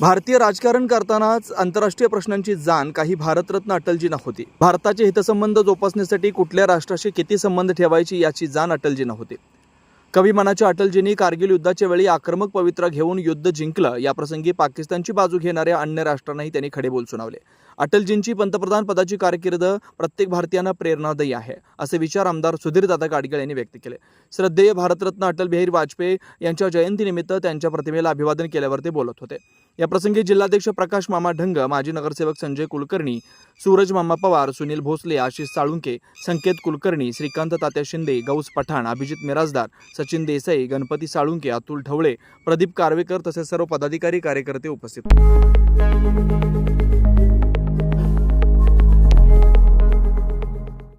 भारतीय राजकारण करतानाच आंतरराष्ट्रीय प्रश्नांची जाण काही भारतरत्न अटलजींना होती. भारताचे हितसंबंध जोपासण्यासाठी कुठल्या राष्ट्राशी किती संबंध ठेवायची याची जाण अटलजींना होती. कविमनाच्या अटलजींनी कारगिल युद्धाच्या वेळी आक्रमक पवित्रा घेऊन युद्ध जिंकलं याप्रसंगी पाकिस्तानची बाजू घेणाऱ्या अन्य राष्ट्रांनाही त्यांनी खडे बोल सुनावले. अटलजींची पंतप्रधान पदाची कारकीर्द प्रत्येक भारतीयांना प्रेरणादायी आहे असे विचार आमदार सुधीरदादा गाडगीळ यांनी व्यक्त केले श्रद्धेय भारतरत्न अटल बिहारी वाजपेयी यांच्या जयंतीनिमित्त त्यांच्या प्रतिमेला अभिवादन केल्यावर ते बोलत होते या प्रसंगी जिल्हाध्यक्ष प्रकाश मामा ढंग माजी नगरसेवक संजय कुलकर्णी सूरज मामा पवार सुनील भोसले आशिष साळुंके संकेत कुलकर्णी श्रीकांत तात्या शिंदे गौस पठाण अभिजित मिराजदार सचिन देसाई गणपती साळुंके अतुल ढवळे प्रदीप कारवेकर तसेच सर्व पदाधिकारी कार्यकर्ते उपस्थित होते.